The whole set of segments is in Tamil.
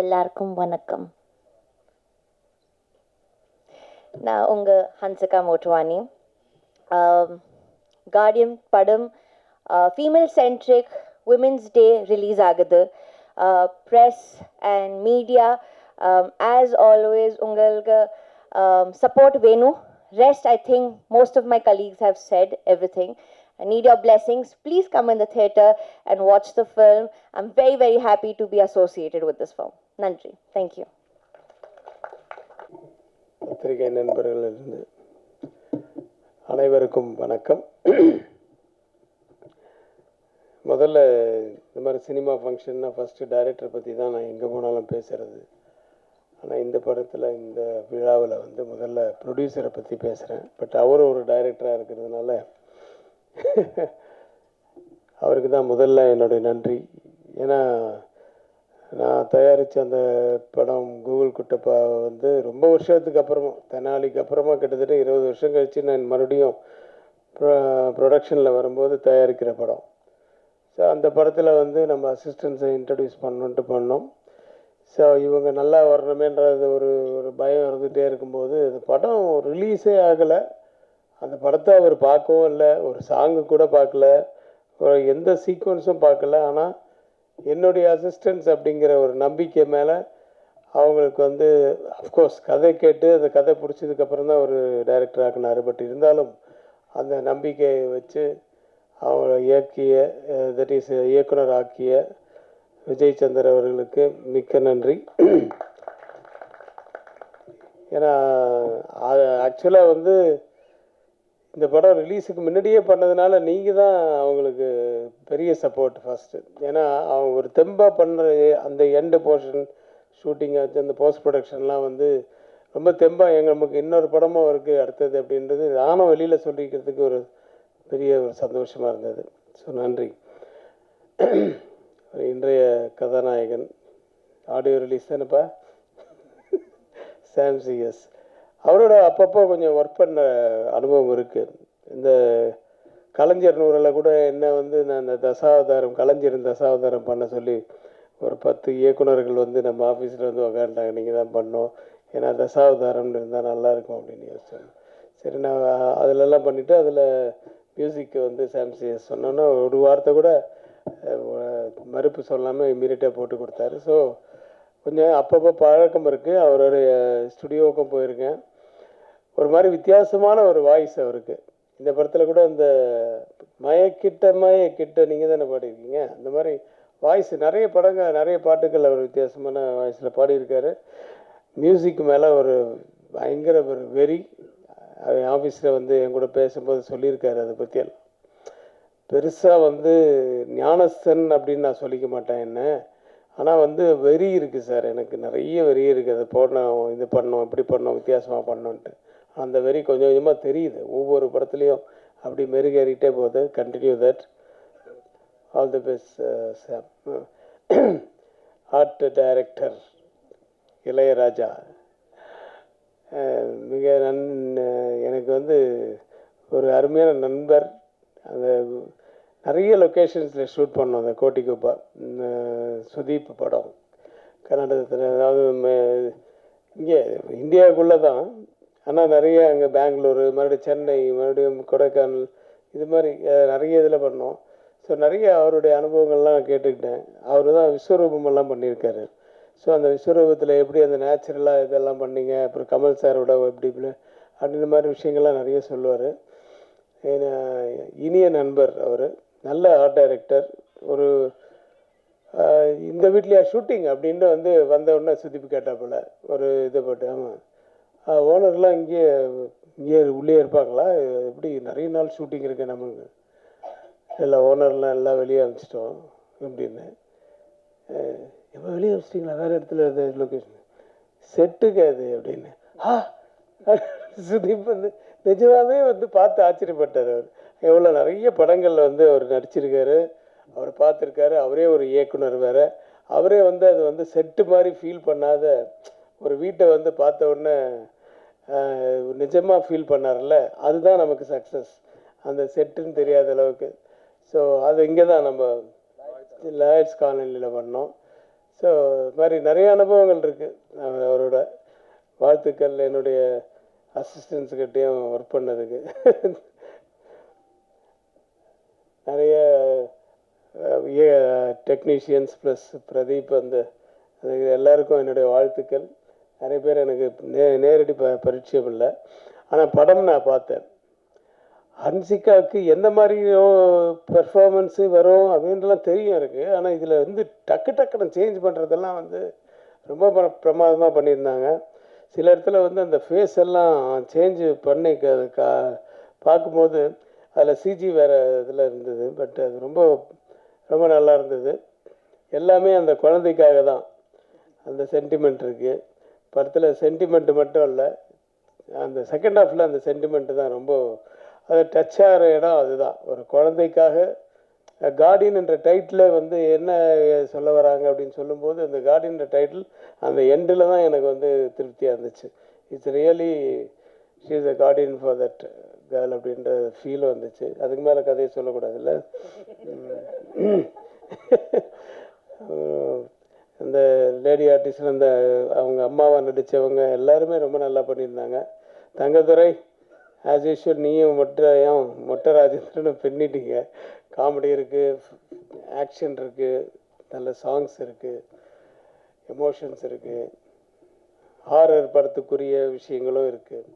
எல்லாருக்கும் வணக்கம். நான் உங்கள் ஹன்சிகா மோட்வானி கார்டியன் படம் female centric women's day release ஆகுது. Press and media as always உங்களுக்கு சப்போர்ட் வேணும். Rest I think most of my colleagues have said every thing I need your blessings. Please come in the theater and watch the film. I'm very, very happy to be associated with this film. Nandri. Thank you. பத்திரிகை நண்பர்களிலிருந்து அனைவருக்கும் வணக்கம் முதல்ல இந்த மாதிரி சினிமா ஃபங்க்ஷன்னா ஃபஸ்ட்டு டைரக்டரை பற்றி தான் நான் எங்கே போனாலும் பேசுகிறது ஆனால் இந்த படத்தில் இந்த விழாவில் வந்து முதல்ல ப்ரொடியூசரை பற்றி பேசுகிறேன் பட் அவரும் ஒரு டைரக்டராக இருக்கிறதுனால அவருக்கு தான் முதல்ல என்னுடைய நன்றி. ஏன்னா நான் தயாரித்த அந்த படம் கூகுள் குட்டப்பா வந்து ரொம்ப வருஷத்துக்கு அப்புறமா தெனாலிக்கு அப்புறமா கிட்டத்தட்ட இருபது வருஷம் கழித்து நான் மறுபடியும் ப்ரொடக்ஷனில் வரும்போது தயாரிக்கிற படம். ஸோ அந்த படத்தில் வந்து நம்ம அசிஸ்டன்ஸை இன்ட்ரடியூஸ் பண்ணுன்ட்டு பண்ணோம். ஸோ இவங்க நல்லா வரணுமேன்றது ஒரு ஒரு பயம் இருந்துகிட்டே இருக்கும்போது அந்த படம் ரிலீஸே ஆகலை. அந்த படத்தை அவர் பார்க்கவும் இல்லை ஒரு சாங்கு கூட பார்க்கல. எந்த சீக்வன்ஸும் பார்க்கல. ஆனால் என்னுடைய அசிஸ்டன்ஸ் அப்படிங்கிற ஒரு நம்பிக்கை மேலே அவங்களுக்கு வந்து அஃப்கோர்ஸ் கதை கேட்டு அந்த கதை பிடிச்சதுக்கப்புறம் தான் ஒரு டைரக்டர் ஆக்கினார். பட் இருந்தாலும் அந்த நம்பிக்கையை வச்சு அவங்கள இயக்கிய தட் இஸ் இயக்குனர் ஆக்கிய விஜய் சந்தர் அவர்களுக்கு மிக்க நன்றி. ஏன்னா ஆக்சுவலாக வந்து இந்த படம் ரிலீஸுக்கு முன்னாடியே பண்ணதுனால நீங்கள் தான் அவங்களுக்கு பெரிய சப்போர்ட் ஃபஸ்ட்டு ஏன்னா அவங்க ஒரு தெம்பாக பண்ணுற அந்த எண்டு போர்ஷன் ஷூட்டிங் ஆச்சு அந்த போஸ்ட் ப்ரொடக்ஷன்லாம் வந்து ரொம்ப தெம்பாக எங்கள் நமக்கு இன்னொரு படமும் இருக்குது அடுத்தது அப்படின்றது நானும் வெளியில் சொல்லிக்கிறதுக்கு ஒரு பெரிய ஒரு சந்தோஷமாக இருந்தது. ஸோ நன்றி. இன்றைய கதாநாயகன் ஆடியோ ரிலீஸ் தானேப்பா? சாம்சிஎஸ் அவரோட அப்பப்போ கொஞ்சம் ஒர்க் பண்ண அனுபவம் இருக்குது இந்த கலைஞர் நூறில் கூட என்ன வந்து நான் இந்த தசாவதாரம் கலைஞரின் தசாவதாரம் பண்ண சொல்லி ஒரு பத்து இயக்குனர்கள் வந்து நம்ம ஆஃபீஸில் வந்து உக்காண்டாங்க நீங்கள் தான் பண்ணோம் ஏன்னா தசாவதாரம்னு இருந்தால் நல்லாயிருக்கும் அப்படின்னு யோசிச்சேன் சரி நான் அதிலெல்லாம் பண்ணிவிட்டு அதில் மியூசிக்கு வந்து சாம்சிஎஸ் சொன்னோன்னா ஒரு வார்த்தை கூட மறுப்பு சொல்லாமல் இம்மீடியட்டாக போட்டு கொடுத்தாரு. ஸோ கொஞ்சம் அப்பப்போ பழக்கம் இருக்குது அவருடைய ஸ்டுடியோவுக்கும் போயிருக்கேன். ஒரு மாதிரி வித்தியாசமான ஒரு வாய்ஸ் அவருக்கு. இந்த படத்தில் கூட அந்த மயக்கிட்ட மயக்கிட்ட நீங்கள் தானே பாடியிருக்கீங்க? அந்த மாதிரி வாய்ஸ் நிறைய படங்கள் நிறைய பாட்டுகள் அவர் வித்தியாசமான வாய்ஸில் பாடியிருக்காரு. மியூசிக் மேலே ஒரு பயங்கர ஒரு வெறி. அவன் ஆஃபீஸில் வந்து என் கூட பேசும்போது சொல்லியிருக்காரு அதை பற்றியெல்லாம் பெருசாக வந்து ஞானஸ்தன் அப்படின்னு நான் சொல்லிக்க மாட்டேன் என்ன. ஆனால் வந்து வெறி இருக்குது சார் எனக்கு. நிறைய வெறி இருக்குது அதை போடணும் இது பண்ணோம் இப்படி பண்ணோம் வித்தியாசமாக பண்ணோன்ட்டு அந்த வெறி கொஞ்சம் கொஞ்சமாக தெரியுது. ஒவ்வொரு படத்துலையும் அப்படி மெருகேறிட்டே போகுது. Continue that all the best Sam art director Ilaiyaraaja. மிக நன் எனக்கு வந்து ஒரு அருமையான நண்பர். அந்த நிறைய லொக்கேஷன்ஸில் ஷூட் பண்ணோம். அந்த கோட்டிக்குப்பா சுதீப் படம். கர்நாடகத்தில் அதாவது இங்கே இந்தியாவுக்குள்ளே தான் ஆனால் நிறைய அங்கே பெங்களூரு மறுபடியும் சென்னை மறுபடியும் கொடைக்கானல் இது மாதிரி நிறைய இதில் பண்ணோம். ஸோ நிறைய அவருடைய அனுபவங்கள்லாம் கேட்டுக்கிட்டேன். அவர் தான் விஸ்வரூபமெல்லாம் பண்ணியிருக்காரு. ஸோ அந்த விஸ்வரூபத்தில் எப்படி அந்த நேச்சுரலாக இதெல்லாம் பண்ணீங்க? அப்புறம் கமல் சாரோட எப்படி இப்படி அப்படின்ற மாதிரி விஷயங்கள்லாம் நிறைய சொல்லுவார். இனிய நண்பர் அவர். நல்ல ஆர்ட் டைரக்டர் ஒரு இந்த வீட்லையா ஷூட்டிங் அப்படின்ட்டு வந்து வந்த உடனே சுத்திப்பு போல் ஒரு இதை போட்டு ஆமாம் ஓனர்லாம் இங்கே இங்கே உள்ளே இருப்பாங்களா? எப்படி நிறைய நாள் ஷூட்டிங் இருக்கு நமக்கு. இல்லை ஓனர்லாம் எல்லாம் வெளியே அனுப்பிச்சிட்டோம் அப்படின்னு எப்போ வெளியே அனுப்பிச்சிட்டிங்களா? வேறு இடத்துல இது லொக்கேஷன் செட்டுக்கு அது அப்படின்னு. ஆ சுதீப் வந்து நிஜமாவே வந்து பார்த்து ஆச்சரியப்பட்டார் அவர். எவ்வளோ நிறைய படங்களில் வந்து அவர் நடிச்சிருக்காரு. அவர் பார்த்துருக்காரு. அவரே ஒரு இயக்குனர் வேறு. அவரே வந்து அது வந்து செட்டு மாதிரி ஃபீல் பண்ணாத ஒரு வீட்டை வந்து பார்த்த உடனே நிஜமாக ஃபீல் பண்ணார்ல அதுதான் நமக்கு சக்ஸஸ் அந்த செட்டுன்னு தெரியாத அளவுக்கு. ஸோ அது இங்கே தான் நம்ம லாயர்ஸ் காலனியில் பண்ணோம். ஸோ இது மாதிரி நிறைய அனுபவங்கள் இருக்குது அவரோட வாழ்த்துக்கள் என்னுடைய அசிஸ்டன்ஸுக்கிட்டேயும் ஒர்க் பண்ணதுக்கு. நிறைய டெக்னீஷியன்ஸ் ப்ளஸ் பிரதீப் அந்த எல்லாருக்கும் என்னுடைய வாழ்த்துக்கள். நிறைய பேர் எனக்கு நே நேரடி ப பரிச்சயம் இல்லை. ஆனால் படம் நான் பார்த்தேன். ஹன்சிகாவுக்கு எந்த மாதிரி பெர்ஃபார்மன்ஸு வரும் அப்படின்ட்டுலாம் தெரியும் இருக்குது ஆனால் இதில் வந்து டக்கு டக்குன்னு சேஞ்ச் பண்ணுறதெல்லாம் வந்து ரொம்ப பிர பிரமாதமாக பண்ணியிருந்தாங்க. சில இடத்துல வந்து அந்த ஃபேஸ் எல்லாம் சேஞ்ச் பண்ணி க- கா பார்க்கும்போது அதில் சிஜி வேறு இதில் இருந்தது. பட் அது ரொம்ப ரொம்ப நல்லா இருந்தது. எல்லாமே அந்த குழந்தைக்காக தான். அந்த சென்டிமெண்ட் இருக்குது படத்தில் சென்டிமெண்ட் மட்டும் இல்லை அந்த செகண்ட் ஹாஃபில் அந்த சென்டிமெண்ட் தான் ரொம்ப அது டச் ஆகிற இடம் அதுதான். ஒரு குழந்தைக்காக கார்டியன் என்ற டைட்டில் வந்து என்ன சொல்ல வராங்க அப்படின்னு சொல்லும்போது அந்த கார்டியன் டைட்டில் அந்த எண்டில் தான் எனக்கு வந்து திருப்தியாக இருந்துச்சு. It's really she is a guardian for that girl அப்படின்ற ஃபீல் வந்துச்சு. அதுக்கு மேலே கதையை சொல்லக்கூடாதுல்ல? அந்த லேடி ஆர்டிஸ்ட் அந்த அவங்க அம்மாவை நடித்தவங்க எல்லாருமே ரொம்ப நல்லா பண்ணியிருந்தாங்க. தங்கதுரை ஆஸ் யூஷுவல் நீயும் மொட்டையும் மொட்டை ராஜேந்திரனும் பின்னிட்டீங்க. காமெடி இருக்குது ஆக்ஷன் இருக்குது நல்ல சாங்ஸ் இருக்குது எமோஷன்ஸ் இருக்குது ஹாரர் படத்துக்குரிய விஷயங்களும் இருக்குது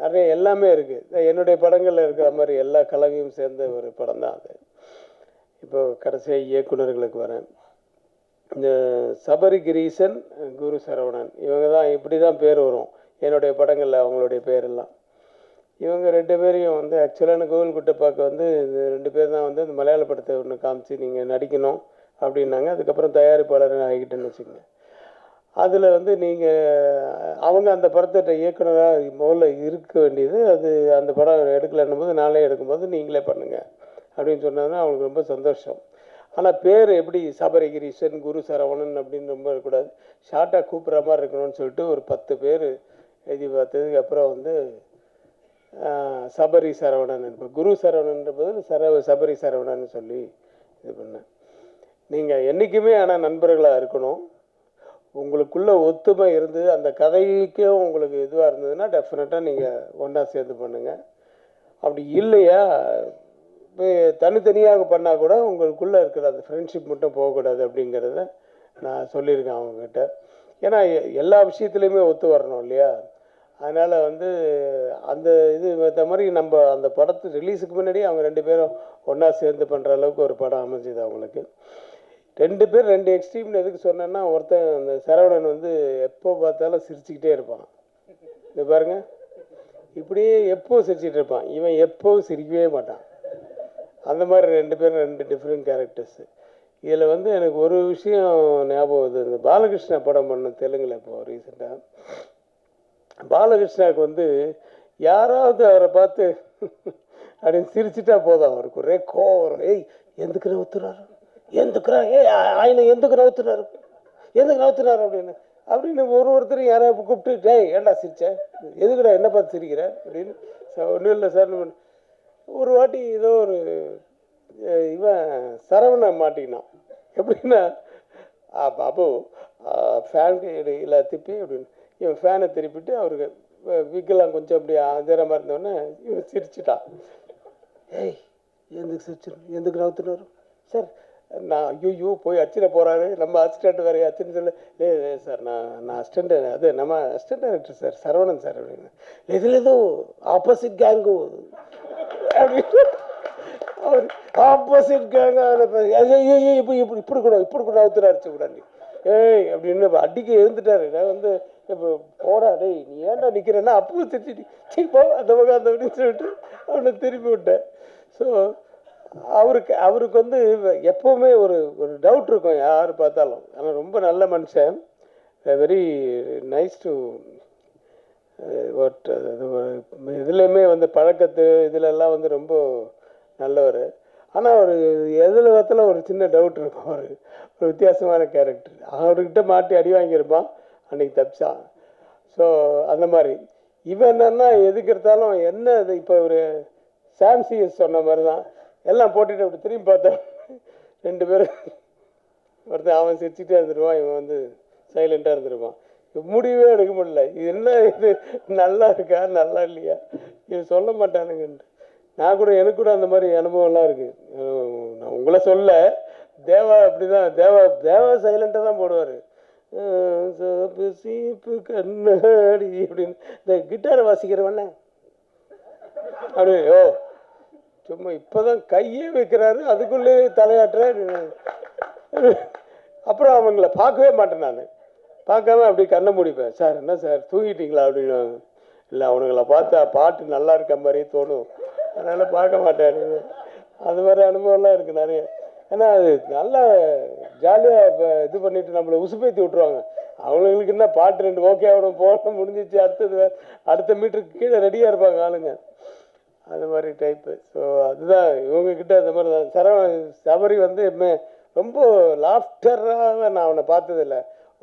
நிறைய எல்லாமே இருக்குது என்னுடைய படங்களில் இருக்கிற மாதிரி எல்லா கலவையும் சேர்ந்த ஒரு படம் தான் அது. இப்போ கடைசியாக இயக்குனர்களுக்கு வரேன். இந்த சபரி குரு சரவணன் இவங்க தான் இப்படி தான் பேர் வரும். என்னுடைய படங்களில் அவங்களுடைய பேரெல்லாம். இவங்க ரெண்டு பேரையும் வந்து ஆக்சுவலான கோவில் குட்டப்பாக்கு வந்து இந்த ரெண்டு பேர் தான் வந்து இந்த மலையாள படத்தை ஒன்று காமிச்சு நீங்கள் நடிக்கணும் அப்படின்னாங்க. அதுக்கப்புறம் தயாரிப்பாளர் ஆகிக்கிட்டேன்னு வச்சுக்கோங்க. அதில் வந்து நீங்கள் அவங்க அந்த படத்தை இயக்குனராக முதல்ல இருக்க வேண்டியது அது அந்த படம் எடுக்கலைன்னும் போது நாளே எடுக்கும்போது நீங்களே பண்ணுங்கள் அப்படின்னு சொன்னதுன்னா அவங்களுக்கு ரொம்ப சந்தோஷம். ஆனால் பேர் எப்படி சபரிகிரீஷன் குரு சரவணன் அப்படின்னு ரொம்ப இருக்கக்கூடாது. ஷார்ட்டாக கூப்பிட்ற மாதிரி இருக்கணும்னு சொல்லிட்டு ஒரு பத்து பேர் எழுதி பார்த்ததுக்கு அப்புறம் வந்து சபரி சரவணன் இப்போ குரு சரவணன்ற பதில் சர சபரி சரவணன் சொல்லி இது பண்ணேன். நீங்கள் என்றைக்குமே ஆனால் நண்பர்களாக இருக்கணும். உங்களுக்குள்ள ஒத்துமை இருந்து அந்த கதைக்கும் உங்களுக்கு இதுவாக இருந்ததுன்னா டெஃபினட்டாக நீங்கள் ஒன்றா சேர்ந்து பண்ணுங்கள் அப்படி இல்லையா? இப்போ தனித்தனியாக பண்ணால் கூட உங்களுக்குள்ளே இருக்கிற அந்த ஃப்ரெண்ட்ஷிப் மட்டும் போகக்கூடாது அப்படிங்கிறத நான் சொல்லியிருக்கேன் அவங்கக்கிட்ட ஏன்னா எ- எல்லா விஷயத்துலையுமே ஒத்து வரணும் இல்லையா? அதனால் வந்து அந்த இது ஏற்ற மாதிரி நம்ம அந்த படத்து ரிலீஸுக்கு முன்னாடி அவங்க ரெண்டு பேரும் ஒன்றா சேர்ந்து பண்ணுற அளவுக்கு ஒரு படம் அமைஞ்சுது அவங்களுக்கு. ரெண்டு பேர் ரெண்டு எக்ஸ்ட்ரீம்னு எதுக்கு சொன்னேன்னா ஒருத்தன் அந்த சரவணன் வந்து எப்போ பார்த்தாலும் சிரிச்சுக்கிட்டே இருப்பான். இது பாருங்க. இப்படியே எப்போ சிரிச்சிட்டு இருப்பான்? இவன் எப்போவும் சிரிக்கவே மாட்டான். அந்த மாதிரி ரெண்டு பேரும் ரெண்டு டிஃப்ரெண்ட் கேரக்டர்ஸு இதில் வந்து எனக்கு ஒரு விஷயம் ஞாபகம் வருது. இந்த பாலகிருஷ்ணா படம் பண்ண தெலுங்கில் இப்போ ரீசெண்டாக பாலகிருஷ்ணாவுக்கு வந்து யாராவது அவரை பார்த்து அப்படின்னு சிரிச்சிட்டா போதும். அவருக்கு ஒரே கோபம் ஏய் எந்துக்கு நவுத்துறாரு எந்துக்குறா ஏய் ஆயின எந்துக்கு நவுத்துறாரு எதுக்கு நவுத்துறாரு அப்படின்னு. அப்படின்னு ஒரு ஒருத்தரும் யாராவது கூப்பிட்டு டேய் ஏண்டா சிரிச்சேன் எதுக்குடா? என்ன பார்த்து சிரிக்கிற? அப்படின்னு. ஒன்றும் இல்லை சார். ஒரு வாட்டி ஏதோ ஒரு இவன் சரவணை மாட்டிக்கினான். எப்படின்னா ஆ, பாபு ஃபேனுக்கு இல்லை திப்பி அப்படின்னு. இவன் ஃபேனை திருப்பிட்டு அவருக்கு விக்கெல்லாம் கொஞ்சம் அப்படி அதிரமாக இருந்தோடனே இவன் சிரிச்சிட்டான். ஏய் எதுக்கு சிரிச்சு எதுக்கு நவுத்துனாரு சார் நான் ஐயோ போய் அச்சிட போகிறாரு நம்ம அசிஸ்டண்ட் வேறு அச்சுன்னு சொல்ல. இல்லை இல்லை சார் நான் நான் அசிஸ்டண்ட் அது நம்ம assistant director sir Saravanan sir அப்படின்னு. இதில் ஏதோ ஆப்போசிட் கேங்கு அப்படின்னு. அவர் ஆப்போசிட் கேங்கு ஐயோ இப்போ இப்படி இப்படி கூட இப்படி கூட அவுத்துற அடிச்சு கூடாண்டி ஏய் அப்படின்னு அடிக்க எழுந்துட்டாரு. நான் வந்து இப்போ போடா டேய் நீ ஏன்டா நிற்கிறேன்னா அப்பவும் திட்டிட்டு சரி போ அந்த பக்கம் அந்த அப்படின்னு சொல்லிட்டு அவனை திருப்பி விட்டேன். ஸோ அவருக்கு அவருக்கு வந்து எப்போவுமே ஒரு ஒரு டவுட் இருக்கும் யார் பார்த்தாலும். ஆனால் ரொம்ப நல்ல மனுஷன். வெரி நைஸ் டு வாட் இதுலேயுமே வந்து பழக்கத்து இதுலெல்லாம் வந்து ரொம்ப நல்லவர். ஆனால் ஒரு எதில் பார்த்தாலும் ஒரு சின்ன டவுட் இருக்கும் ஒரு ஒரு வித்தியாசமான கேரக்டர் அவர்கிட்ட மாட்டி அடி வாங்கியிருப்பான் அன்றைக்கி தப்பிச்சான். ஸோ அந்த மாதிரி. இவன் என்னென்னா எதுக்கு எடுத்தாலும் என்ன இது இப்போ ஒரு சாம்சிஎஸ் சொன்ன மாதிரி தான் எல்லாம் போட்டுட்டு அப்படி திரும்பி பார்த்தேன் ரெண்டு பேரும் ஒருத்தன் அவன் சிரிச்சுட்டே இருந்துருவான் இவன் வந்து சைலண்ட்டாக இருந்துருவான் முடிவே எடுக்க முடியல. இது என்ன இது? நல்லா இருக்கா? நல்லா இல்லையா? இது சொல்ல மாட்டானுங்கன்ட்டு. நான் கூட எனக்கு கூட அந்த மாதிரி அனுபவம்லாம் இருக்குது நான் உங்களை சொல்ல தேவா அப்படிதான் தேவா தேவா சைலண்ட்டாக தான் போடுவார். சோப்பு சீப்பு கண்ணாடி அப்படின்னு. இந்த கிட்டாரை வாசிக்கிறவண்ணே அப்படி ஓ சும்மா இப்போதான் கையே வைக்கிறாரு அதுக்குள்ளே தலையாட்டுறாரு அப்புறம் அவங்கள பார்க்கவே மாட்டேன் நான். பார்க்காம அப்படி கண்ணை முடிப்பேன். சார் என்ன சார் தூங்கிட்டீங்களா? அப்படின்னு. இல்லை அவனுங்களை பார்த்தா பாட்டு நல்லா இருக்க மாதிரியே தோணும். அதனால பார்க்க மாட்டேன். அது மாதிரி அனுபவம்லாம் இருக்குது நிறைய. ஏன்னா அது நல்லா ஜாலியாக இப்போ இது பண்ணிட்டு நம்மளை உசுப்பேத்தி விட்ருவாங்க அவங்களுக்கு என்ன பாட்டு ரெண்டு ஓகே அவனும் போகணும் முடிஞ்சிச்சு அடுத்தது அடுத்த மீட்டருக்கு கீழே ரெடியாக இருப்பாங்க ஆளுங்க. அது மாதிரி டைப்பு ஸோ அதுதான் இவங்கக்கிட்ட அந்த மாதிரி தான். சரவ சபரி வந்து எப்பவுமே ரொம்ப லாஃப்டராக நான் அவனை பார்த்ததில்ல.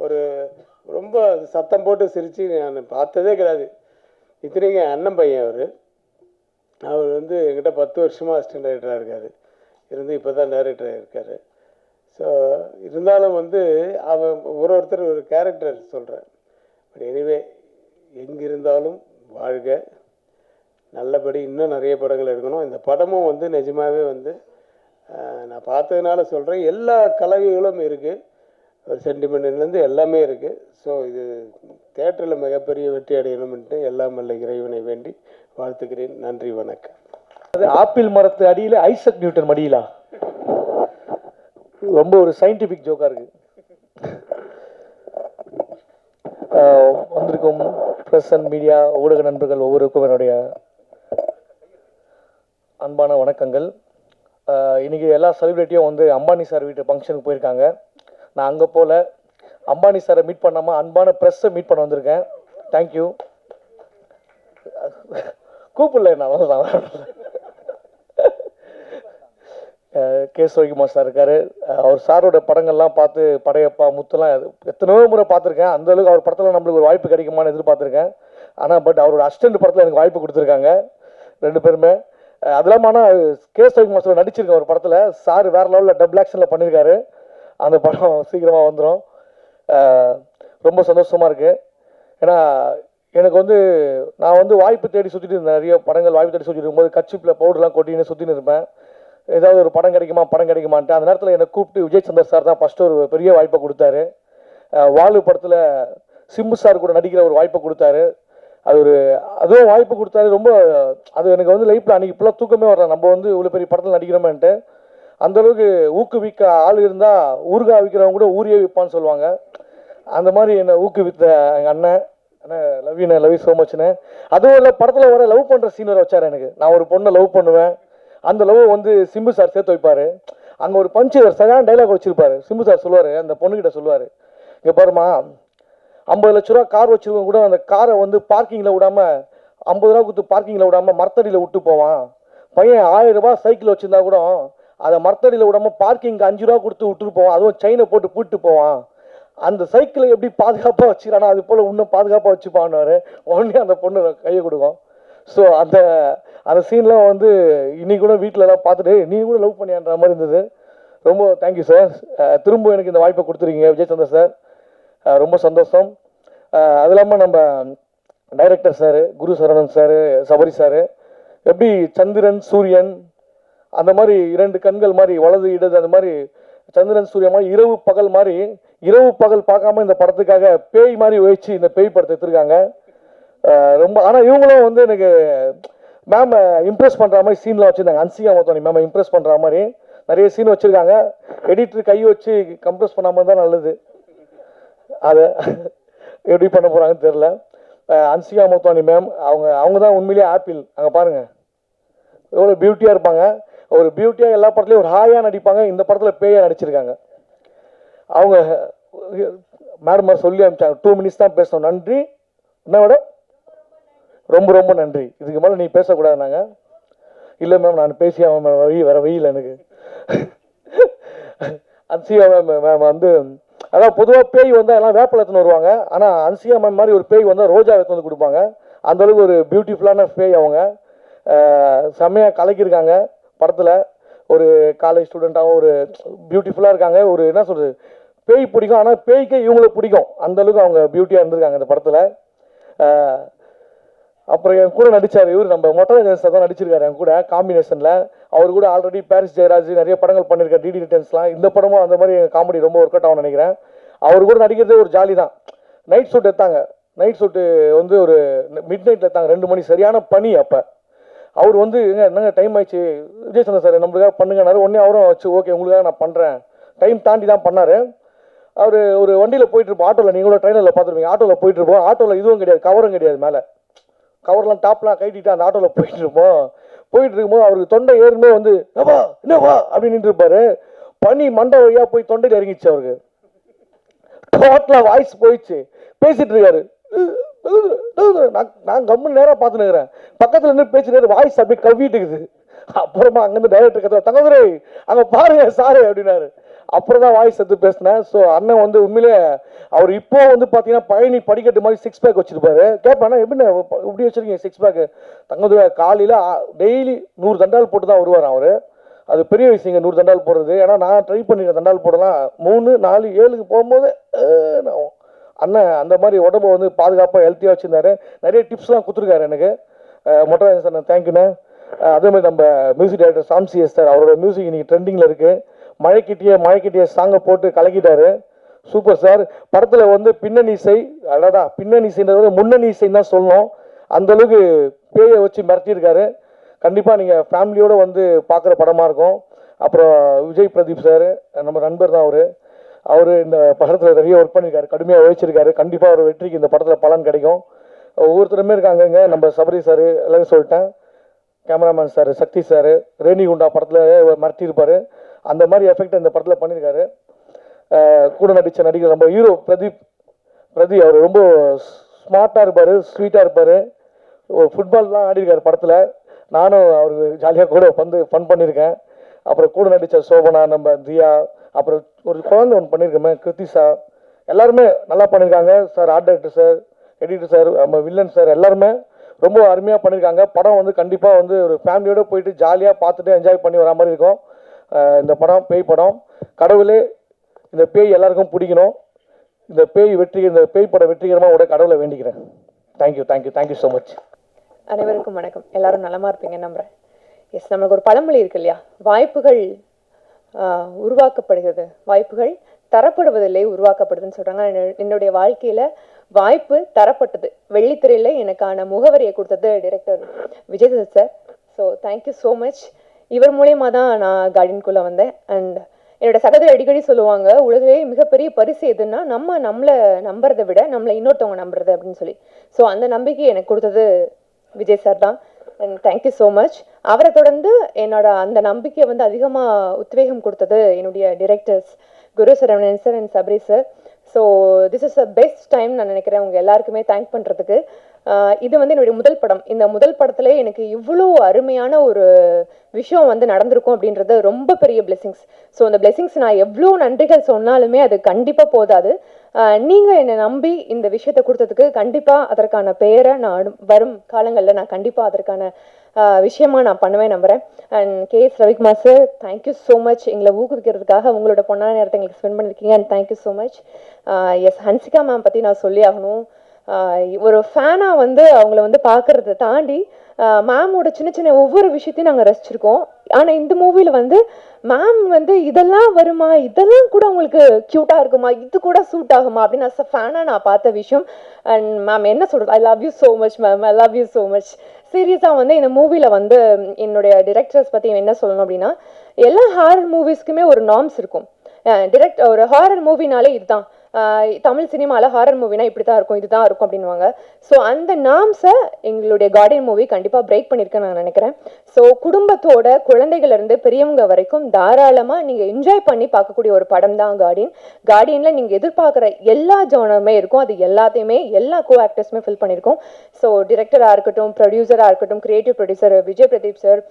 ஒரு ரொம்ப சத்தம் போட்டு சிரித்து நான் பார்த்ததே கிடையாது. இத்தனைக்கு அண்ணன் பையன் அவர். அவர் வந்து என்கிட்ட பத்து வருஷமாக அசிஸ்டன்ட் டைரக்டராக இருக்கார். இருந்து இப்போ தான் டைரக்டராக இருக்கார் ஸோ இருந்தாலும் வந்து அவன் ஒரு ஒருத்தர் ஒரு கேரக்டர் சொல்கிறேன் பட் எனிவே எங்கிருந்தாலும் வாழ்க. நல்லபடி இன்னும் நிறைய படங்கள் எடுக்கணும். இந்த படமும் வந்து நிஜமாகவே வந்து நான் பார்த்ததுனால சொல்கிறேன் எல்லா கலவைகளும் இருக்குது ஒரு சென்டிமெண்ட்லேருந்து எல்லாமே இருக்குது ஸோ இது தேட்டரில் மிகப்பெரிய வெற்றி அடையணும்ன்ட்டு எல்லாம் வல்ல இறைவனை வேண்டி வாழ்த்துக்கிறேன் நன்றி வணக்கம். அது ஆப்பிள் மரத்து அடியில் ஐசக் நியூட்டன் மடியிலா ரொம்ப ஒரு சயின்டிஃபிக் ஜோக்காக இருக்குது வந்திருக்கும் ப்ரெஸ் அண்ட் மீடியா ஊடக நண்பர்கள் ஒவ்வொருக்கும் என்னுடைய அன்பான வணக்கங்கள். இன்றைக்கி எல்லா செலிப்ரிட்டியும் வந்து அம்பானி சார் வீட்டு ஃபங்க்ஷனுக்கு போயிருக்காங்க. நான் அங்கே போல அம்பானி சாரை மீட் பண்ணாமல் அன்பான ப்ரெஸ்ஸை மீட் பண்ண வந்திருக்கேன். தேங்க்யூ கூப்பிடல நான் தான் அஹ் கே. சிவகுமார் சார் இருக்காரு. அவர் சாரோட படங்கள்லாம் பார்த்து படையப்பா முத்துலாம் எத்தனையோ முறை பார்த்துருக்கேன். அந்த அளவுக்கு அவர் படத்தில் நம்மளுக்கு ஒரு வாய்ப்பு கிடைக்குமான்னு எதிர்பார்த்துருக்கேன். ஆனால் பட் அவரோட அஸ்டண்ட் படத்தில் எனக்கு வாய்ப்பு கொடுத்துருக்காங்க. ரெண்டு பேருமே. அது இல்லாமல் ஆனால் கே சிவகுமார் சார் நடிச்சிருக்கேன் ஒரு படத்தில் சார் வேறு லெவலில் டபுள் ஆக்ஷனில் பண்ணியிருக்காரு அந்த படம் சீக்கிரமாக வந்துடும் ரொம்ப சந்தோஷமாக இருக்குது ஏன்னா எனக்கு வந்து நான் வந்து வாய்ப்பு தேடி சுற்றிட்டு இருந்தேன். நிறைய படங்கள் வாய்ப்பு தேடி சுற்றிட்டு இருக்கும்போது கச்சிப்பில் பவுடர்லாம் கொட்டின்னு சுற்றின்னு இருப்பேன். ஏதாவது ஒரு படம் கிடைக்குமா படம் கிடைக்குமான்ட்டு அந்த நேரத்தில் என்னை கூப்பிட்டு விஜய் சந்தர் சார் தான் ஃபஸ்ட்டு ஒரு பெரிய வாய்ப்பை கொடுத்தாரு. வாலு படத்தில் சிம்பு சார் கூட நடிக்கிற ஒரு வாய்ப்பை கொடுத்தாரு. அது ஒரு அதுவும் வாய்ப்பு கொடுத்தாரு. ரொம்ப அது எனக்கு வந்து லைஃப்பில் அன்றைக்கி இப்பெல்லாம் தூக்கமே வரல. நம்ம வந்து இவ்வளோ பெரிய படத்தில் நடிக்கிறோமேன்ட்டு. அந்த அளவுக்கு ஊக்குவிக்க ஆள் இருந்தால் ஊறுகாய் விற்கிறவங்க கூட ஊரியே விற்பான்னு சொல்லுவாங்க. அந்த மாதிரி என்னை ஊக்குவித்த எங்கள் அண்ணன் அண்ணா love you love you so மச்னு அதுவும் இல்லை படத்தில் வர லவ் பண்ணுற சீன் வர வச்சார் எனக்கு. நான் ஒரு பொண்ணை லவ் பண்ணுவேன். அந்த லவ் வந்து சிம்பு சார் சேர்த்து வைப்பார். அங்கே ஒரு பஞ்சு சரியான டைலாக் வச்சிருப்பாரு. சிம்பு சார் சொல்லுவார் அந்த பொண்ணுக்கிட்ட சொல்லுவார். இங்கே பாருமா ஐம்பது லட்ச ரூபா கார் வச்சிருக்கவங்க கூட அந்த காரை வந்து பார்க்கிங்கில் விடாம ஐம்பது ரூபா கொடுத்து பார்க்கிங்கில் விடாம மரத்தடியில் விட்டு போவான். பையன் ஆயிரம் ரூபா சைக்கிள் வச்சிருந்தா கூட அதை மரத்தடியில் விடாமல் பார்க்கிங்க்கு அஞ்சு ரூபா கொடுத்து விட்டுட்டு போவான். அதுவும் செயினை போட்டு பூட்டு போவான். அந்த சைக்கிளை எப்படி பாதுகாப்பாக வச்சுக்கிறானோ அது போல் இன்னும் பாதுகாப்பாக வச்சுப்பான்னு உடனே அந்த பொண்ணு கையை கொடுக்கும். ஸோ அந்த அந்த சீன்லாம் வந்து இன்னைக்கு கூட வீட்டில் எல்லாம் பார்த்துட்டு நீ கூட லவ் பண்ணியான்ற மாதிரி இருந்தது. ரொம்ப தேங்க்யூ சார் திரும்ப எனக்கு இந்த வாய்ப்பை கொடுத்துருக்கீங்க விஜய் சந்தர் சார் ரொம்ப சந்தோஷம். அது இல்லாமல் நம்ம director sir Guru Saranan sir Sabari sir எப்படி சந்திரன் சூரியன் அந்த மாதிரி இரண்டு கண்கள் மாதிரி வலது இடது அந்த மாதிரி சந்திரன் சூரியன் மாதிரி இரவு பகல் மாதிரி இரவு பகல் பார்க்காம இந்த படத்துக்காக பேய் மாதிரி வச்சு இந்த பேய் படத்தை எடுத்திருக்காங்க. ரொம்ப ஆனால் இவங்களும் வந்து எனக்கு மேம் இம்ப்ரெஸ் பண்ணுற மாதிரி சீன்லாம் வச்சுருந்தாங்க. அன்சிகா மொத்தம் மேம் இம்ப்ரெஸ் பண்ணுற மாதிரி நிறைய சீன் வச்சுருக்காங்க. எடிட்டர் கை வச்சு கம்ப்ரெஸ் பண்ணாமல் தான் நல்லது. அதை எப்படி பண்ண போகிறாங்கன்னு தெரில அன்சிகா மோத்வானி மேம் அவங்க அவங்க தான் உண்மையிலேயே ஆப்பிள். அங்கே பாருங்கள் எவ்வளோ பியூட்டியாக இருப்பாங்க. ஒரு பியூட்டியாக எல்லா படத்துலையும் ஒரு ஹாயாக நடிப்பாங்க. இந்த படத்தில் பேயாக நடிச்சிருக்காங்க. அவங்க மேடம் சொல்லி அனுப்பிச்சாங்க. டூ மினிட்ஸ் தான் பேசணும். நன்றி. என்ன மேடம் ரொம்ப ரொம்ப நன்றி. இதுக்கு மேலே நீ பேசக்கூடாது நாங்கள் இல்லை மேம் நான் பேசி அவன் மேம் வழி வர வெயில் எனக்கு. அன்சியா மேம் மேம் வந்து அதான் பொதுவாக பேய் வந்தால் எல்லாம் வேப்பில எடுத்துன்னு வருவாங்க. ஆனால் அன்சியா மேம் மாதிரி ஒரு பேய் வந்தால் ரோஜா எடுத்து வந்து கொடுப்பாங்க. அந்த அளவுக்கு ஒரு பியூட்டிஃபுல்லான பேய் அவங்க. செம்மையாக கலக்கியிருக்காங்க படத்தில். ஒரு காலேஜ் ஸ்டூடெண்ட்டாகவும் ஒரு பியூட்டிஃபுல்லாக இருக்காங்க. ஒரு என்ன சொல்கிறது பேய் பிடிக்கும். ஆனால் பேய்க்கே இவங்களை பிடிக்கும். அந்தளவுக்கு அவங்க பியூட்டியாக இருந்திருக்காங்க இந்த படத்தில். அப்புறம் என் கூட நடிச்சார் இவர் நம்ம மொட்டை சார் தான் நடிச்சிருக்காரு என் கூட காம்பினேஷனில் அவர் கூட ஆல்ரெடி பாரிஸ் ஜெயராஜ் நிறைய படங்கள் பண்ணியிருக்காரு டிடி ரிட்டர்ன்ஸ்லாம் இந்த படமும் அந்த மாதிரி காமெடி ரொம்ப ஒர்க் அவுட் ஆகும் நினைக்கிறேன். அவர் கூட நடிக்கிறதே ஒரு ஜாலி தான். நைட் ஷூட் எடுத்தாங்க. நைட் ஷூட்டு வந்து ஒரு மிட் நைட்டில் எடுத்தாங்க. ரெண்டு மணி சரியான பனி அப்போ. அவர் வந்து எங்க என்னங்க டைம் ஆயிடுச்சு விஜயசந்திரன் சார் நம்மளுக்காக பண்ணுங்கனாரு உடனே அவரும் வச்சு ஓகே உங்களுக்காக நான் பண்ணுறேன் டைம் தாண்டி தான் பண்ணார். அவர் ஒரு வண்டியில் போயிட்டு இருப்போம். ஆட்டோவில் நீங்களும் ட்ரெயினில் பார்த்துருப்பீங்க. ஆட்டோவில் போயிட்டு இருப்போம். ஆட்டோவில் இதுவும் கிடையாது கவரும் கிடையாது மேலே. கவர்லாம் டாப்லாம் கட்டிட்டு அந்த ஆட்டோவில் போயிட்டு இருப்போம். போயிட்டு இருக்கும்போது அவருக்கு தொண்டை ஏறுமே வந்து என்னவா என்னவா அப்படின்னு நின்று இருப்பாரு. பனி மண்டை வழியா போய் தொண்டையில் இறங்கிச்சு அவருக்கு. டோட்டலாக வாய்ஸ் போயிடுச்சு. பேசிட்டு இருக்காரு. நான் நான் கம்முன்னு நேராக பார்த்துன்னு இருக்கிறேன். பக்கத்தில் இருந்து பேசிட்டு வாய்ஸ் அப்படியே கவ்விட்டு இருக்குது. அப்புறமா அங்கேருந்து டைரக்டர் கத்துவா தங்கதுரை அங்கே பாருங்க சாரு அப்படின்னாரு. அப்புறம் தான் வாய்ஸ் எடுத்து பேசினேன். ஸோ அண்ணன் வந்து உண்மையிலே அவர் இப்போ வந்து பார்த்தீங்கன்னா பழனி படிக்கட்டு மாதிரி சிக்ஸ் பேக் வச்சிருப்பாரு. கேட்பேன் எப்படி இப்படி வச்சிருக்கீங்க சிக்ஸ் பேக்கு தங்கதுரை காலையில் டெய்லி நூறு தண்டால் போட்டு தான் வருவார் அவர். அது பெரிய விஷயங்க நூறு தண்டால் போடுறது. ஏன்னா நான் ட்ரை பண்ணிருக்கேன் தண்டால் போடலாம். மூணு நாலு ஏழுக்கு போகும்போது அண்ணன் அந்த மாதிரி உடம்ப வந்து பாதுகாப்பாக ஹெல்த்தியாக வச்சுருந்தாரு. நிறைய டிப்ஸ்லாம் கொடுத்துருக்காரு எனக்கு. மொட்டராஜன் சார் தேங்க்யூண்ணே அதே மாதிரி நம்ம music director Sam C S sir அவரோட மியூசிக் இன்னைக்கு ட்ரெண்டிங்கில் இருக்குது மழைக்கிட்டிய மழைக்கிட்டிய சாங்கை போட்டு கலக்கிட்டாரு. சூப்பர் சார் படத்தில் வந்து பின்னணி இசை அடடா பின்னணி இசைன்றது முன்னணி இசைன்னு தான் சொல்லணும். அந்தளவுக்கு பேயை வச்சு மிரட்டியிருக்காரு. கண்டிப்பாக நீங்கள் ஃபேமிலியோடு வந்து பார்க்குற படமாக இருக்கும். அப்புறம் விஜய் பிரதீப் சார் நம்ம நண்பர் தான் அவர். அவர் இந்த படத்தில் நிறைய ஒர்க் பண்ணியிருக்காரு. கடுமையாக உழைச்சிருக்காரு. கண்டிப்பாக அவர் வெற்றிக்கு இந்த படத்தில் பலன் கிடைக்கும். ஒவ்வொருத்தருமே இருக்காங்கங்க. நம்ம சபரி சார் எல்லாரும் சொல்லிட்டேன். Cameraman sir Sakthi sir Renigunta படத்தில் மிரட்டியிருப்பார். அந்த மாதிரி எஃபெக்ட் இந்த படத்தில் பண்ணியிருக்காரு. கூட நடித்த நடிகர் நம்ம ஹீரோ பிரதீப் பிரதீப் அவர் ரொம்ப ஸ்மார்ட்டாக இருப்பார் ஸ்வீட்டாக இருப்பார். ஃபுட்பால்லாம் ஆடிருக்காரு படத்தில். நானும் அவர் ஜாலியாக கூட வந்து ஃபன் பண்ணியிருக்கேன். அப்புறம் கூட நடித்த சோபனா நம்ம தியா அப்புறம் ஒரு குழந்தை ஒன்று பண்ணியிருக்கோமே கிருத்திசா எல்லாருமே நல்லா பண்ணியிருக்காங்க. Sir art director sir editor sir நம்ம வில்லன் சார் எல்லாருமே ரொம்ப அருமையாக பண்ணியிருக்காங்க. படம் வந்து கண்டிப்பாக வந்து ஒரு ஃபேமிலியோட போயிட்டு ஜாலியாக பார்த்துட்டு என்ஜாய் பண்ணி வரா மாதிரி இருக்கும். இந்த படம் பேய் படம் கடவுளே இந்த பேய் எல்லாருக்கும் பிடிக்கணும். இந்த பேய் வெற்றி இந்த பேய் படம் வெற்றிகரமாக உடைய கடவுளை வேண்டிக்கிறேன். Thank you thank you thank you so much அனைவருக்கும் வணக்கம். எல்லாரும் நலமாக இருப்பீங்க நம்புறேன். எஸ் நம்மளுக்கு ஒரு பழமொழி இருக்கு இல்லையா? வாய்ப்புகள் உருவாக்கப்படுகிறது. வாய்ப்புகள் தரப்படுவதில்லை உருவாக்கப்படுதுன்னு சொல்கிறாங்க என்ன- என்னுடைய வாழ்க்கையில் வாய்ப்பு தரப்பட்டது. வெள்ளித்திரையில் எனக்கான முகவரியை கொடுத்தது director Vijay sir so thank you so much இவர் மூலியமா தான் நான் கார்டனுக்குள்ள வந்தேன். அண்ட் என்னோட சகோதரி அடிக்கடி சொல்லுவாங்க உலகிலே மிகப்பெரிய பரிசு எதுன்னா நம்ம நம்மளை நம்புறதை விட நம்மளை இன்னொருத்தவங்க நம்புறது அப்படின்னு சொல்லி. ஸோ அந்த நம்பிக்கை எனக்கு கொடுத்தது விஜய் சார் தான். And thank you so much அவரை தொடர்ந்து என்னோட அந்த நம்பிக்கையை வந்து அதிகமாக உத்வேகம் கொடுத்தது என்னுடைய directors Guru Saravanan sir and Sabari sir so this is a best time நான் நினைக்கிறேன். உங்கள் எல்லாருக்குமே தேங்க் பண்ணுறதுக்கு இது வந்து என்னுடைய முதல் படம். இந்த முதல் படத்துல எனக்கு இவ்வளோ அருமையான ஒரு விஷயம் வந்து நடந்திருக்கும் அப்படின்றது ரொம்ப பெரிய பிளெஸிங்ஸ் ஸோ அந்த பிளெஸிங்ஸ் நான் எவ்வளோ நன்றிகள் சொன்னாலுமே அது கண்டிப்பாக போதாது. நீங்கள் என்னை நம்பி இந்த விஷயத்தை கொடுத்ததுக்கு கண்டிப்பாக அதற்கான பெயரை நான் வரும் காலங்களில் நான் கண்டிப்பாக அதற்கான விஷயமா நான் பண்ணுவேன் நம்புறேன். And K S Ravikumar sir thank you so much எங்களை ஊக்குவிக்கிறதுக்காக உங்களோட பொண்ணான நேரத்தை எங்களுக்கு ஸ்பெண்ட் பண்ணியிருக்கீங்க. And thank you so much yes Hansika ma'am பற்றி நான் சொல்லி ஆகணும். ஒரு ஃபேனாக வந்து அவங்கள வந்து பார்க்கறத தாண்டி மேமோட சின்ன சின்ன ஒவ்வொரு விஷயத்தையும் நாங்கள் ரசிச்சிருக்கோம். ஆனால் இந்த மூவியில் வந்து மேம் வந்து இதெல்லாம் வருமா இதெல்லாம் கூட உங்களுக்கு க்யூட்டாக இருக்குமா இது கூட சூட் ஆகுமா அப்படின்னு அஸ் ஃபேனாக நான் பார்த்த விஷயம். அண்ட் மேம் என்ன சொல்கிறது I love you so much ma'am I love you so much சீரியஸாக வந்து இந்த மூவியில் வந்து என்னுடைய டிரெக்டர்ஸ் பற்றி என்ன சொல்லணும் அப்படின்னா எல்லா ஹாரர் மூவிஸ்க்குமே ஒரு நார்ம்ஸ் இருக்கும். டிரெக்ட் ஒரு ஹாரர் மூவினாலே இதுதான். தமிழ் சினிமாவில் ஹாரர் மூவினா இப்படி தான் இருக்கும் இதுதான் இருக்கும் அப்படின்னுவாங்க. ஸோ அந்த நாம்ஸை எங்களுடைய கார்டியன் மூவி கண்டிப்பாக பிரேக் பண்ணியிருக்கேன் நான் நினைக்கிறேன். ஸோ குடும்பத்தோட குழந்தைகள் இருந்து பெரியவங்க வரைக்கும் தாராளமாக நீங்கள் என்ஜாய் பண்ணி பார்க்கக்கூடிய ஒரு படம் தான் கார்டியன் கார்டியனில் நீங்கள் எதிர்பார்க்குற எல்லா ஜோனருமே இருக்கும். அது எல்லாத்தையுமே எல்லா கோ ஆக்டர்ஸுமே ஃபில் பண்ணியிருக்கோம் ஸோ டிரெக்டராக இருக்கட்டும் ப்ரொடியூசராக இருக்கட்டும் creative producer Vijay Pradeep sir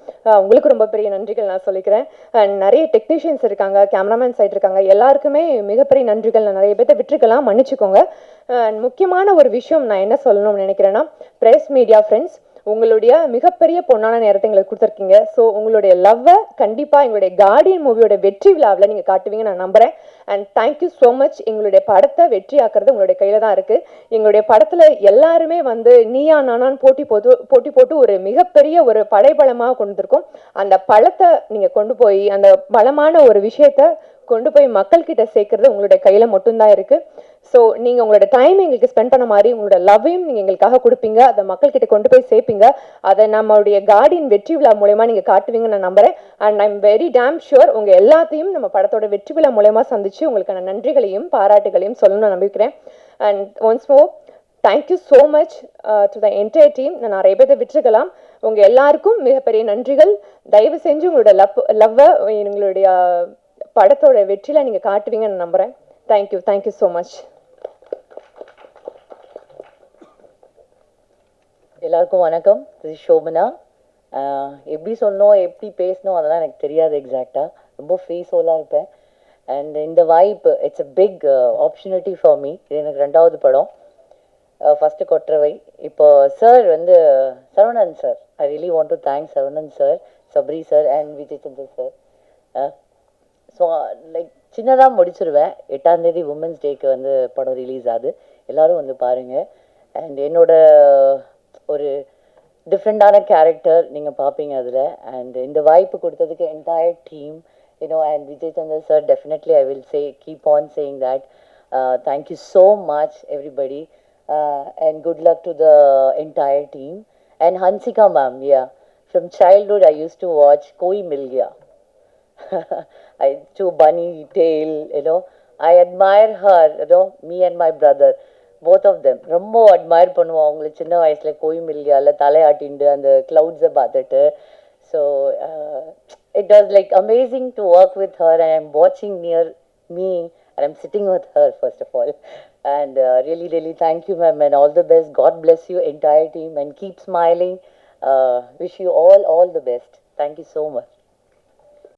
உங்களுக்கு ரொம்ப பெரிய நன்றிகள் நான் சொல்லிக்கிறேன். அண்ட் நிறைய டெக்னீஷியன்ஸ் இருக்காங்க கேமராமேன் சைட் இருக்காங்க எல்லாருக்குமே மிகப்பெரிய நன்றிகள். நான் நிறைய விஷயத்த விட்டுருக்கலாம். மன்னிச்சுக்கோங்க. அண்ட் முக்கியமான ஒரு விஷயம் நான் என்ன சொல்லணும்னு நினைக்கிறேன்னா ப்ரெஸ் மீடியா ஃப்ரெண்ட்ஸ் உங்களுடைய மிகப்பெரிய பொண்ணான நேரத்தை எங்களுக்கு கொடுத்துருக்கீங்க. ஸோ உங்களுடைய லவ்வை கண்டிப்பாக எங்களுடைய கார்டியன் மூவியோட வெற்றி விழாவில் நீங்கள் காட்டுவீங்க நான் நம்புகிறேன் அண்ட் தேங்க்யூ ஸோ மச் எங்களுடைய படத்தை வெற்றி ஆக்குறது உங்களுடைய கையில் தான் இருக்குது எங்களுடைய படத்தில் எல்லாருமே வந்து நீயா நானான்னு போட்டி போட்டு போட்டி போட்டு ஒரு மிகப்பெரிய ஒரு படைபலமாக கொண்டு வந்திருக்கோம் அந்த பழத்தை நீங்கள் கொண்டு போய் அந்த பலமான ஒரு விஷயத்த கொண்டு போய் மக்கள்கிட்ட சேர்க்கறது உங்களுடைய கையில் மட்டும்தான் இருக்குது ஸோ நீங்கள் உங்களோட டைம் எங்களுக்கு ஸ்பெண்ட் பண்ண மாதிரி உங்களோட லவ்வையும் நீங்கள் எங்களுக்காக கொடுப்பீங்க. அதை மக்கள்கிட்ட கொண்டு போய் சேர்ப்பீங்க. அதை நம்மளுடைய கார்டியன் வெற்றி விழா மூலயமா நீங்கள் காட்டுவீங்கன்னு நான் நம்புறேன். And I'm very damn sure உங்கள் எல்லாத்தையும் நம்ம படத்தோட வெற்றி விழா மூலயமா சந்திச்சு உங்களுக்கான நன்றிகளையும் பாராட்டுகளையும் சொல்லணும்னு நம்பிக்கிறேன். And once more thank you so much to the entire team நான் நிறைய பேர்த்தை விட்டுருக்கலாம். உங்கள் எல்லாருக்கும் மிகப்பெரிய நன்றிகள். தயவு செஞ்சு உங்களோட லவ் லவ்வை எங்களுடைய படத்தோட வெற்றியில் நீங்கள் காட்டுவீங்கன்னு நான் நம்புகிறேன் தேங்க்யூ தேங்க்யூ ஸோ மச் எல்லாருக்கும் வணக்கம். திஸ் ஷோபனா எப்படி சொல்லணும் எப்படி பேசணும் அதெல்லாம் எனக்கு தெரியாது எக்ஸாக்டாக ரொம்ப ஃப்ரீ சோலாக இருப்பேன். அண்ட் இந்த வாய்ப்பு it's a big opportunity for me இது எனக்கு ரெண்டாவது படம். ஃபஸ்ட்டு கொற்றவை. இப்போ சார் வந்து Saravanan sir I really want to thank Saravanan sir Sabri sir and Vijay Chandar sir so like சின்னதாக முடிச்சிருவேன். எட்டாம் தேதி உமன்ஸ் டேக்கு வந்து படம் ரிலீஸ் ஆகுது. எல்லாரும் வந்து பாருங்கள் அண்ட் என்னோட ஒரு டிஃப்ரெண்டான கேரக்டர் நீங்கள் பார்ப்பீங்க அதில். அண்ட் இந்த வாய்ப்பு கொடுத்ததுக்கு entire team you know and Vijay Chander sir definitely I will say keep on saying that thank you so much everybody and good luck to the entire team and Hansika ma'am yeah from childhood I used to watch Koi Mil Gaya I to bunny tail, you know. I admire her, you know, me and my brother, both of them. ரொம்ப அட்மயர் பண்ணுவோம் அவங்கள சின்ன வயசுல கோயமில்லியால தலையாட்டிண்டு அந்த கிளவுட்ஸை பார்த்துட்டு so it was like amazing to work with her and I'm வாட்சிங் near me and I'm sitting with her first of all. And uh, really, really thank you, ma'am, and all the best. God bless you, entire team, and keep smiling. Uh, wish you all, all the best.